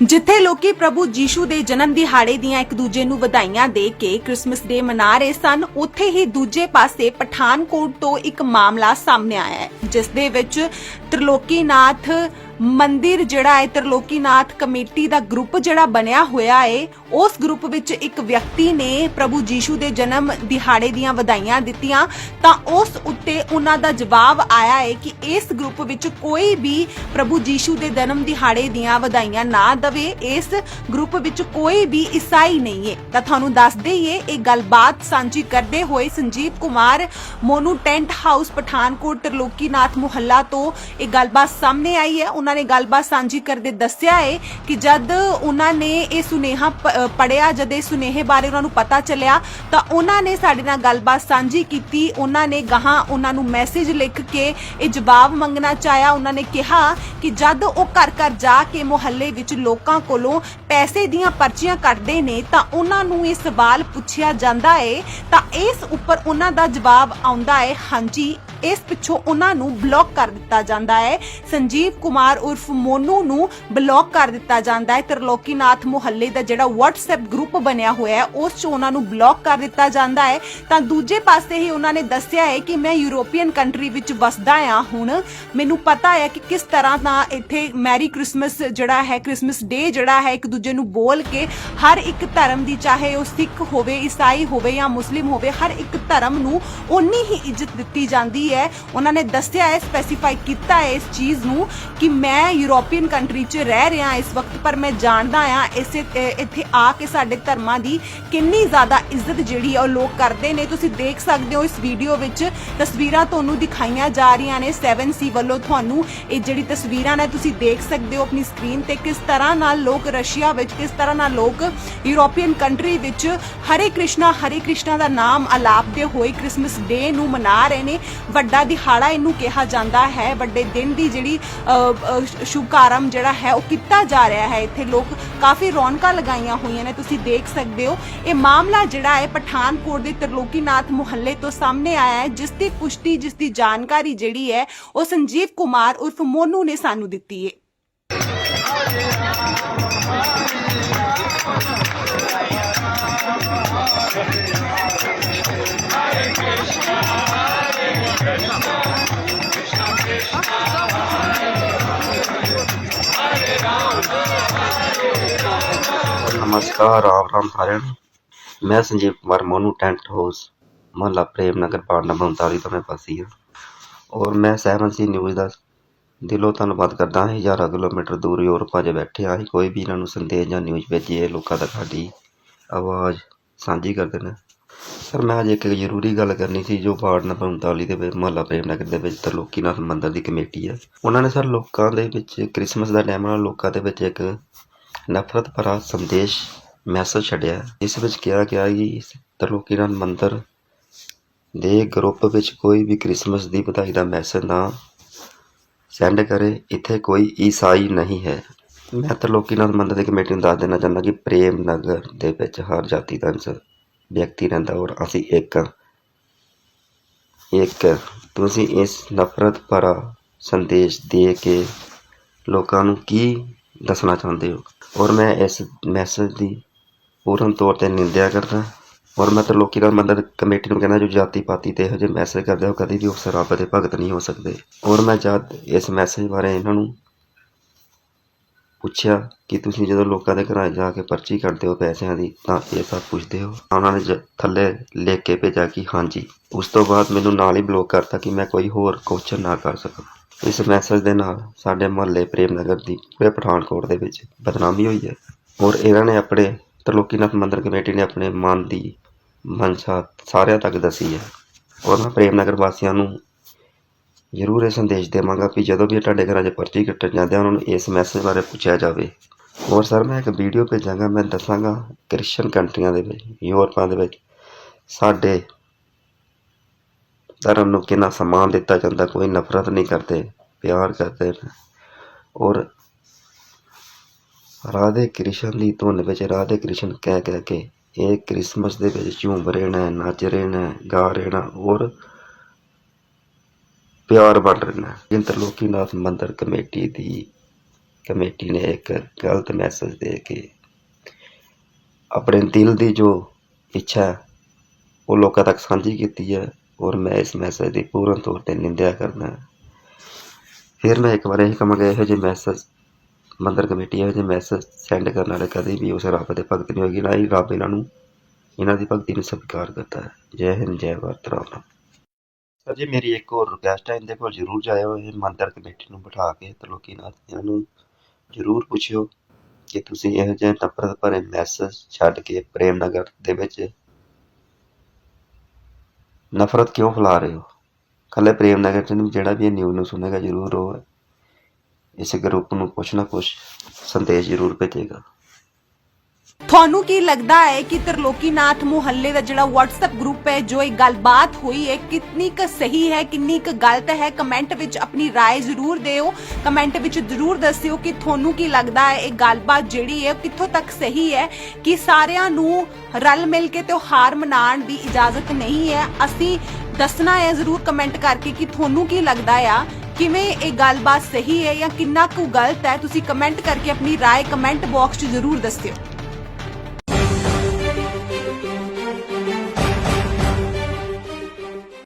ਜਿੱਥੇ ਲੋਕੀ ਪ੍ਰਭੂ ਜੀਸ਼ੂ ਦੇ ਜਨਮ ਦਿਹਾੜੇ ਦੀਆਂ ਇੱਕ ਦੂਜੇ ਨੂੰ ਵਧਾਈਆਂ ਦੇ ਕੇ ਕ੍ਰਿਸਮਸ ਡੇ ਮਨਾ ਰਹੇ ਸਨ, ਉੱਥੇ ਹੀ ਦੂਜੇ ਪਾਸੇ ਪਠਾਨਕੋਟ ਤੋਂ ਇੱਕ ਮਾਮਲਾ ਸਾਹਮਣੇ ਆਇਆ ਹੈ, ਜਿਸ ਦੇ ਵਿੱਚ ਤ੍ਰਿਲੋਕੀਨਾਥ ਮੰਦਿਰ ਜਿਹੜਾ ਹੈ, ਤ੍ਰਿਲੋਕੀਨਾਥ ਕਮੇਟੀ ਦਾ ਗਰੁੱਪ ਜਿਹੜਾ ਬਣਿਆ ਹੋਇਆ ਹੈ, ਉਸ ਗਰੁੱਪ ਵਿੱਚ ਇੱਕ ਵਿਅਕਤੀ ਨੇ ਪ੍ਰਭੂ ਜੀਸ਼ੂ ਦੇ ਜਨਮ ਦਿਹਾੜੇ ਦੀਆਂ ਵਧਾਈਆਂ ਦਿੱਤੀਆਂ। ਤਾਂ ਉਸ ਉੱਤੇ ਉਹਨਾਂ ਦਾ ਜਵਾਬ ਆਇਆ ਹੈ ਕਿ ਇਸ ਗਰੁੱਪ ਵਿੱਚ ਕੋਈ ਵੀ ਪ੍ਰਭੂ ਜੀਸ਼ੂ ਦੇ ਜਨਮ ਦਿਹਾੜੇ ਦੀਆਂ ਵਧਾਈਆਂ ਨਾ ਦਵੇ। ਇਸ ਗਰੁੱਪ ਵਿੱਚ ਕੋਈ ਵੀ ਈਸਾਈ ਨਹੀਂ ਹੈ। ਤਾਂ ਤੁਹਾਨੂੰ ਦੱਸ ਦਈਏ, ਇਹ ਗੱਲਬਾਤ ਸਾਂਝੀ ਕਰਦੇ ਹੋਏ ਸੰਜੀਵ ਕੁਮਾਰ ਮੋਨੂ ਟੈਂਟ ਹਾਊਸ ਪਠਾਨਕੋਟ ਤਰਲੋਕੀਨਾਥ ਮੁਹੱਲਾ ਤੋਂ ਇਹ ਗੱਲਬਾਤ ਸਾਹਮਣੇ ਆਈ ਹੈ। ਉਹਨਾਂ ਨੇ ਗੱਲਬਾਤ ਸਾਂਝੀ ਕਰਦੇ ਦੱਸਿਆ ਹੈ ਕਿ ਜਦ ਉਹਨਾਂ ਨੇ ਇਹ ਸੁਨੇਹਾ ਪੜਿਆ ਜਦ ਇਹ ਸੁਨੇਹੇ ਬਾਰੇ ਉਹਨਾਂ ਨੂੰ ਪਤਾ ਚੱਲਿਆ, ਤਾਂ ਉਹਨਾਂ ਨੇ ਸਾਡੇ ਨਾਲ ਗੱਲਬਾਤ ਸਾਂਝੀ ਕੀਤੀ। ਉਹਨਾਂ ਨੇ ਗਾਹਾਂ ਉਹਨਾਂ ਨੂੰ ਮੈਸੇਜ ਲਿਖ ਕੇ ਇਹ ਜਵਾਬ ਮੰਗਣਾ ਚਾਹਿਆ। ਉਹਨਾਂ ਨੇ ਕਿਹਾ ਕਿ ਜਦ ਉਹ ਘਰ ਘਰ ਜਾ ਕੇ ਮੁਹੱਲੇ ਵਿੱਚ ਲੋਕਾਂ ਕੋਲੋਂ ਪੈਸੇ ਦੀਆਂ ਪਰਚੀਆਂ ਕੱਢਦੇ ਨੇ, ਤਾਂ ਉਹਨਾਂ ਨੂੰ ਇਹ ਸਵਾਲ ਪੁੱਛਿਆ ਜਾਂਦਾ ਹੈ ਤਾਂ ਇਸ ਉੱਪਰ ਉਹਨਾਂ ਦਾ ਜਵਾਬ ਆਉਂਦਾ ਹੈ ਹਾਂਜੀ ਇਸ ਪਿੱਛੋਂ ਉਹਨਾਂ ਨੂੰ ਬਲੌਕ ਕਰ ਦਿੱਤਾ ਜਾਂਦਾ ਹੈ। ਸੰਜੀਵ ਕੁਮਾਰ ਉਰਫ ਮੋਨੂ ਨੂੰ ਬਲੌਕ ਕਰ ਦਿੱਤਾ ਜਾਂਦਾ ਹੈ। ਤਰਲੋਕੀਨਾਥ ਮੁਹੱਲੇ ਦਾ ਜਿਹੜਾ WhatsApp ਗਰੁੱਪ ਬਣਿਆ ਹੋਇਆ ਹੈ, ਉਸ 'ਚ ਉਹਨਾਂ ਨੂੰ ਬਲੌਕ ਕਰ ਦਿੱਤਾ ਜਾਂਦਾ ਹੈ। ਤਾਂ ਦੂਜੇ ਪਾਸੇ ਹੀ ਉਹਨਾਂ ਨੇ ਦੱਸਿਆ ਹੈ ਕਿ ਮੈਂ ਯੂਰੋਪੀਅਨ ਕੰਟਰੀ ਵਿੱਚ ਵਸਦਾ ਆ ਹੁਣ। ਮੈਨੂੰ ਪਤਾ ਹੈ ਕਿ ਕਿਸ ਤਰ੍ਹਾਂ ਦਾ ਇੱਥੇ ਮੈਰੀ ਕ੍ਰਿਸਮਸ ਜਿਹੜਾ ਹੈ ਕ੍ਰਿਸਮਸ ਡੇ ਜਿਹੜਾ ਹੈ, ਇੱਕ ਦੂਜੇ ਨੂੰ ਬੋਲ ਕੇ ਹਰ ਇੱਕ ਧਰਮ ਦੀ ਚਾਹੇ ਉਹ ਸਿੱਖ ਹੋਵੇ, ਈਸਾਈ ਹੋਵੇ ਜਾਂ ਮੁਸਲਿਮ ਹੋਵੇ, ਹਰ ਇੱਕ ਧਰਮ ਨੂੰ ਓਨੀ ਹੀ ਇੱਜ਼ਤ ਦਿੱਤੀ ਜਾਂਦੀ ਹੈ, ਉਹਨਾਂ ਨੇ ਦੱਸਿਆ ਹੈ ਸਪੈਸੀਫਾਈ ਕੀਤਾ ਹੈ ਇਸ ਚੀਜ਼ ਨੂੰ ਕਿ ਮੈਂ ਯੂਰੋਪੀਅਨ ਕੰਟਰੀ 'ਚ ਰਹਿ ਰਿਹਾ ਇਸ ਵਕਤ, ਪਰ ਮੈਂ ਜਾਣਦਾ ਆ ਇਸੇ ਇੱਥੇ ਆ ਕੇ ਸਾਡੇ ਧਰਮਾਂ ਦੀ ਕਿੰਨੀ ਜ਼ਿਆਦਾ ਇੱਜ਼ਤ ਜਿਹੜੀ ਆ ਉਹ ਲੋਕ ਕਰਦੇ ਨੇ। ਤੁਸੀਂ ਦੇਖ ਸਕਦੇ ਹੋ ਇਸ ਵੀਡੀਓ ਵਿੱਚ ਤਸਵੀਰਾਂ ਤੁਹਾਨੂੰ ਦਿਖਾਈਆਂ ਜਾ ਰਹੀਆਂ ਨੇ। 7C ਵੱਲੋਂ ਤੁਹਾਨੂੰ ਇਹ ਜਿਹੜੀ ਤਸਵੀਰਾਂ ਨੇ ਤੁਸੀਂ ਦੇਖ ਸਕਦੇ ਹੋ ਆਪਣੀ ਸਕਰੀਨ ਤੇ ਕਿਸ ਤਰ੍ਹਾਂ ਨਾਲ ਲੋਕ ਰਸ਼ੀਆ ਵਿੱਚ, ਕਿਸ ਤਰ੍ਹਾਂ ਨਾਲ ਲੋਕ ਯੂਰੋਪੀਅਨ ਕੰਟਰੀ ਵਿੱਚ ਹਰੇ ਕ੍ਰਿਸ਼ਨਾ ਹਰੇ ਕ੍ਰਿਸ਼ਨਾ ਦਾ ਨਾਮ ਅਲਾਪਦੇ ਹੋਏ ਕ੍ਰਿਸਮਸ ਡੇ ਨੂੰ ਮਨਾ ਰਹੇ ਨੇ। ਵੱਡਾ ਦਿਹਾੜਾ ਇਹਨੂੰ ਕਿਹਾ ਜਾਂਦਾ ਹੈ। ਵੱਡੇ ਦਿਨ ਦੀ ਜਿਹੜੀ ਸ਼ੁਭਕਾਰਮ ਜਿਹੜਾ ਹੈ, ਉਹ ਕੀਤਾ ਜਾ ਰਿਹਾ ਹੈ। ਇੱਥੇ ਲੋਕ ਕਾਫੀ ਰੌਣਕਾਂ ਲਗਾਈਆਂ ਹੋਈਆਂ ਨੇ, ਤੁਸੀਂ ਦੇਖ ਸਕਦੇ ਹੋ। ਇਹ ਮਾਮਲਾ ਜਿਹੜਾ ਹੈ, ਪਠਾਨਕੋਟ ਦੇ ਤਰਲੋਕੀਨਾਥ ਮੁਹੱਲੇ ਤੋਂ ਸਾਹਮਣੇ ਆਇਆ ਹੈ, ਜਿਸ ਦੀ ਪੁਸ਼ਟੀ, ਜਿਸ ਦੀ ਜਾਣਕਾਰੀ ਜਿਹੜੀ ਹੈ, ਉਹ ਸੰਜੀਵ ਕੁਮਾਰ ਉਰਫ ਮੋਨੂ ਨੇ ਸਾਨੂੰ ਦਿੱਤੀ ਹੈ ਨਮਸਕਾਰ ਰਾਮ ਰਾਮ ਸਾਰਿਆਂ ਨੂੰ। ਮੈਂ ਸੰਜੀਵ ਕੁਮਾਰ ਮੋਨੂ, ਟੈਂਟ ਹਾਊਸ, ਮੁਹੱਲਾ ਪ੍ਰੇਮ ਨਗਰ ਵਾਰਡ ਨੰਬਰ 39 ਤੋਂ ਮੈਂ ਫਸੀ ਹਾਂ। ਔਰ ਮੈਂ ਸੈਵਨ ਸੀ ਨਿਊਜ਼ ਦਾ ਦਿਲੋਂ ਧੰਨਵਾਦ ਕਰਦਾ ਹਾਂ। ਹਜ਼ਾਰਾਂ ਕਿਲੋਮੀਟਰ ਦੂਰ ਯੂਰਪਾਂ 'ਚ ਬੈਠੇ ਹਾਂ। ਅਸੀਂ ਕੋਈ ਵੀ ਇਹਨਾਂ ਨੂੰ ਸੰਦੇਸ਼ ਜਾਂ ਨਿਊਜ਼ ਭੇਜੀਏ ਲੋਕਾਂ ਤੱਕ ਸਾਡੀ ਆਵਾਜ਼ ਸਾਂਝੀ ਕਰਦੇ ਨੇ ਸਰ, ਮੈਂ ਅੱਜ ਇੱਕ ਜ਼ਰੂਰੀ ਗੱਲ ਕਰਨੀ ਸੀ, ਜੋ ਵਾਰਡ ਨੰਬਰ 39 ਦੇ ਵਿੱਚ, ਮੁਹੱਲਾ ਪ੍ਰੇਮ ਨਗਰ ਦੇ ਵਿੱਚ ਤਰਲੋਕੀਨਾਥ ਮੰਦਿਰ ਦੀ ਕਮੇਟੀ ਹੈ ਉਹਨਾਂ ਨੇ ਸਰ, ਲੋਕਾਂ ਦੇ ਵਿੱਚ, ਕ੍ਰਿਸਮਸ ਦਾ ਟਾਈਮ ਨਾਲ ਲੋਕਾਂ ਦੇ ਵਿੱਚ ਇੱਕ ਨਫ਼ਰਤ ਭਰਾ ਸੰਦੇਸ਼ ਮੈਸੇਜ ਛੱਡਿਆ ਇਸ ਵਿੱਚ ਕਿਹਾ ਗਿਆ ਕਿ ਤਰਲੋਕੀਨਾਥ ਮੰਦਰ ਦੇ ਗਰੁੱਪ ਵਿੱਚ ਕੋਈ ਵੀ ਕ੍ਰਿਸਮਸ ਦੀ ਵਧਾਈ ਦਾ ਮੈਸੇਜ ਨਾ ਸੈਂਡ ਕਰੇ, ਇੱਥੇ ਕੋਈ ਈਸਾਈ ਨਹੀਂ ਹੈ ਮੈਂ ਤਰਲੋਕੀਨਾਥ ਮੰਦਰ ਦੀ ਕਮੇਟੀ ਨੂੰ ਦੱਸ ਦੇਣਾ ਚਾਹੁੰਦਾ ਕਿ ਪ੍ਰੇਮ ਨਗਰ ਦੇ ਵਿੱਚ ਹਰ ਜਾਤੀ ਦਾ ਵਿਅਕਤੀ ਰਹਿੰਦਾ ਔਰ ਅਸੀਂ ਇੱਕ ਹਾਂ। ਇੱਕ, ਤੁਸੀਂ ਇਸ ਨਫ਼ਰਤ ਭਰਾ ਸੰਦੇਸ਼ ਦੇ ਕੇ ਲੋਕਾਂ ਨੂੰ ਕੀ ਦੱਸਣਾ ਚਾਹੁੰਦੇ ਹੋ? ਔਰ ਮੈਂ ਇਸ ਮੈਸੇਜ ਦੀ ਪੂਰਨ ਤੌਰ ਤੇ ਨਿੰਦਿਆ ਕਰਦਾ ਔਰ ਮੈਂ ਤਰਲੋਕੀ ਦਾ ਮੰਦਰ ਕਮੇਟੀ ਨੂੰ ਕਹਿੰਦਾ ਜੋ ਜਾਤੀ ਪਾਤੀ ਤੇ ਇਹੋ ਜਿਹੇ ਮੈਸੇਜ ਕਰਦੇ ਹੋ, ਕਦੀ ਵੀ ਉਸ ਰੱਬ ਦੇ ਭਗਤ ਨਹੀਂ ਹੋ ਸਕਦੇ। ਔਰ ਮੈਂ ਜਦ ਇਸ ਮੈਸੇਜ ਬਾਰੇ ਇਹਨਾਂ ਨੂੰ ਪੁੱਛਿਆ ਕਿ ਤੁਸੀਂ ਜਦੋਂ ਲੋਕਾਂ ਦੇ ਘਰਾਂ ਜਾ ਕੇ ਪਰਚੀ ਕੱਢਦੇ ਹੋ ਪੈਸਿਆਂ ਦੀ, ਤਾਂ ਇਹ ਸਭ ਪੁੱਛਦੇ ਹੋ। ਉਹਨਾਂ ਨੇ ਜ- ਥੱਲੇ ਲਿਖ ਕੇ ਭੇਜਿਆ ਕਿ ਹਾਂਜੀ। ਉਸ ਤੋਂ ਬਾਅਦ ਮੈਨੂੰ ਨਾਲ ਹੀ ਬਲੌਕ ਕਰਤਾ ਕਿ ਮੈਂ ਕੋਈ ਹੋਰ ਕੁਐਸਚਨ ਨਾ ਕਰ ਸਕਾਂ। ਇਸ ਮੈਸੇਜ ਦੇ ਨਾਲ ਸਾਡੇ ਮੁਹੱਲੇ ਪ੍ਰੇਮ ਨਗਰ ਦੀ ਪੂਰੇ ਪਠਾਨਕੋਟ ਦੇ ਵਿੱਚ ਬਦਨਾਮੀ ਹੋਈ ਹੈ। ਔਰ ਇਹਨਾਂ ਨੇ ਆਪਣੇ ਤਰਲੋਕੀਨਾਥ ਮੰਦਰ ਕਮੇਟੀ ਨੇ ਆਪਣੇ ਮਨ ਦੀ ਮਨਸ਼ਾ ਸਾਰਿਆਂ ਤੱਕ ਦੱਸੀ ਹੈ। ਔਰ ਮੈਂ ਪ੍ਰੇਮ ਨਗਰ ਵਾਸੀਆਂ ਨੂੰ ਜ਼ਰੂਰ ਇਹ ਸੰਦੇਸ਼ ਦੇਵਾਂਗਾ ਕਿ ਜਦੋਂ ਵੀ ਇਹ ਤੁਹਾਡੇ ਘਰਾਂ 'ਚ ਪਰਚੀ ਕੱਟਣ ਜਾਂਦੇ ਆ, ਉਹਨਾਂ ਨੂੰ ਇਸ ਮੈਸੇਜ ਬਾਰੇ ਪੁੱਛਿਆ ਜਾਵੇ। ਔਰ ਸਰ, ਮੈਂ ਇੱਕ ਵੀਡੀਓ ਭੇਜਾਂਗਾ, ਮੈਂ ਦੱਸਾਂਗਾ ਕ੍ਰਿਸਚਨ ਕੰਟਰੀਆਂ ਦੇ ਵਿੱਚ, ਯੂਰਪਾਂ ਦੇ ਵਿੱਚ ਸਾਡੇ ਧਰਮ ਨੂੰ ਕਿੰਨਾ ਸਨਮਾਨ ਦਿੱਤਾ ਜਾਂਦਾ, ਕੋਈ ਨਫ਼ਰਤ ਨਹੀਂ ਕਰਦੇ, ਪਿਆਰ ਕਰਦੇ ਨੇ। ਔਰ ਰਾਧੇ ਕ੍ਰਿਸ਼ਨ ਦੀ ਧੁਨ ਵਿੱਚ ਰਾਧੇ ਕ੍ਰਿਸ਼ਨ ਕਹਿ ਕਹਿ ਕੇ ਇਹ ਕ੍ਰਿਸਮਸ ਦੇ ਵਿੱਚ ਝੂਮ ਰਹੇ ਨੇ ਨੱਚ ਰਹੇ ਨੇ ਗਾ ਰਹੇ ਨੇ ਔਰ ਪਿਆਰ ਵੰਡ ਰਹੇ ਨੇ ਇੰਤਰਲੋਕੀਨਾਥ ਮੰਦਰ ਕਮੇਟੀ ਦੀ, ਕਮੇਟੀ ਨੇ ਇੱਕ ਗਲਤ ਮੈਸੇਜ ਦੇ ਕੇ ਆਪਣੇ ਦਿਲ ਦੀ ਜੋ ਇੱਛਾ, ਉਹ ਲੋਕਾਂ ਤੱਕ ਸਾਂਝੀ ਕੀਤੀ ਹੈ। ਔਰ ਮੈਂ ਇਸ ਮੈਸੇਜ ਦੀ ਪੂਰਨ ਤੌਰ ਤੇ ਨਿੰਦਿਆ ਕਰਦਾ ਹਾਂ। ਫਿਰ ਮੈਂ ਇੱਕ ਵਾਰ ਇਹ ਕਹਾਂਗਾ ਇਹੋ ਜਿਹੇ ਮੈਸੇਜ ਮੰਦਰ ਕਮੇਟੀ ਇਹੋ ਜਿਹੇ ਮੈਸੇਜ ਸੈਂਡ ਕਰਨ ਵਾਲੇ ਕਦੇ ਵੀ ਉਸ ਰੱਬ ਦੇ ਭਗਤ ਨਹੀਂ ਹੋਏਗੀ, ਨਾ ਹੀ ਰੱਬ ਇਹਨਾਂ ਨੂੰ, ਇਹਨਾਂ ਦੀ ਭਗਤੀ ਨੂੰ ਸਵੀਕਾਰ ਕਰਦਾ ਹੈ। ਜੈ ਹਿੰਦ, ਜੈ ਭਾਰਤ, ਰਾਮ ਸਰ ਜੀ, ਮੇਰੀ ਇੱਕ ਹੋਰ ਰਿਕਵੈਸਟ ਹੈ, ਇਹਦੇ ਕੋਲ ਜ਼ਰੂਰ ਜਾਇਓ, ਇਹ ਮੰਦਰ ਕਮੇਟੀ ਨੂੰ ਬਿਠਾ ਕੇ ਤੇ ਲੋਕੀ ਇਹਨਾਂ ਨੂੰ ਜ਼ਰੂਰ ਪੁੱਛਿਓ ਕਿ ਤੁਸੀਂ ਇਹੋ ਜਿਹੇ ਨਫ਼ਰਤ ਭਰੇ ਮੈਸੇਜ ਛੱਡ ਕੇ ਪ੍ਰੇਮ ਨਗਰ ਦੇ ਵਿੱਚ ਨਫ਼ਰਤ ਕਿਉਂ ਫੈਲਾ ਰਹੇ ਹੋ? ਕੱਲੇ ਪ੍ਰੇਮ ਨਗਰ ਚ ਜਿਹੜਾ ਵੀ ਇਹ ਨਿਊਜ਼ ਨੂੰ ਸੁਣੇਗਾ ਜ਼ਰੂਰ ਉਹ ਇਸ ਗਰੁੱਪ ਨੂੰ ਕੁਛ ਨਾ ਕੁਛ ਸੰਦੇਸ਼ ਜ਼ਰੂਰ ਭੇਜੇਗਾ। ਤੁਹਾਨੂੰ ਕੀ ਲੱਗਦਾ ਹੈ ਕਿ ਤਰਲੋਕੀਨਾਥ ਮੁਹੱਲੇ ਦਾ ਜਿਹੜਾ WhatsApp ਗਰੁੱਪ ਹੈ ਜੋ ਇਹ ਗੱਲਬਾਤ ਹੋਈ ਹੈ ਕਿੰਨੀ ਕੁ ਸਹੀ ਹੈ ਕਿੰਨੀ ਕੁ ਗਲਤ ਹੈ ਕਮੈਂਟ ਵਿੱਚ ਆਪਣੀ رائے ਜ਼ਰੂਰ ਦਿਓ ਕਮੈਂਟ ਵਿੱਚ ਜ਼ਰੂਰ ਦੱਸਿਓ ਕਿ ਤੁਹਾਨੂੰ ਕੀ ਲੱਗਦਾ ਹੈ ਇਹ ਗੱਲਬਾਤ ਜਿਹੜੀ ਹੈ ਉਹ ਕਿੱਥੋਂ ਤੱਕ ਸਹੀ ਹੈ ਕਿ ਸਾਰਿਆਂ ਨੂੰ ਰਲ ਮਿਲ ਕੇ ਤਿਉਹਾਰ ਮਨਾਉਣ ਦੀ ਇਜਾਜ਼ਤ ਨਹੀਂ ਹੈ ਅਸੀਂ ਦੱਸਣਾ ਹੈ ਜ਼ਰੂਰ ਕਮੈਂਟ ਕਰਕੇ ਕਿ ਤੁਹਾਨੂੰ ਕੀ ਲੱਗਦਾ ਆ ਕਿਵੇਂ ਇਹ ਗੱਲਬਾਤ ਸਹੀ ਹੈ ਜਾਂ ਕਿੰਨਾ ਕੁ ਗਲਤ ਹੈ ਤੁਸੀਂ ਕਮੈਂਟ ਕਰਕੇ ਆਪਣੀ رائے ਕਮੈਂਟ ਬਾਕਸ 'ਚ ਜ਼ਰੂਰ ਦੱਸਿਓ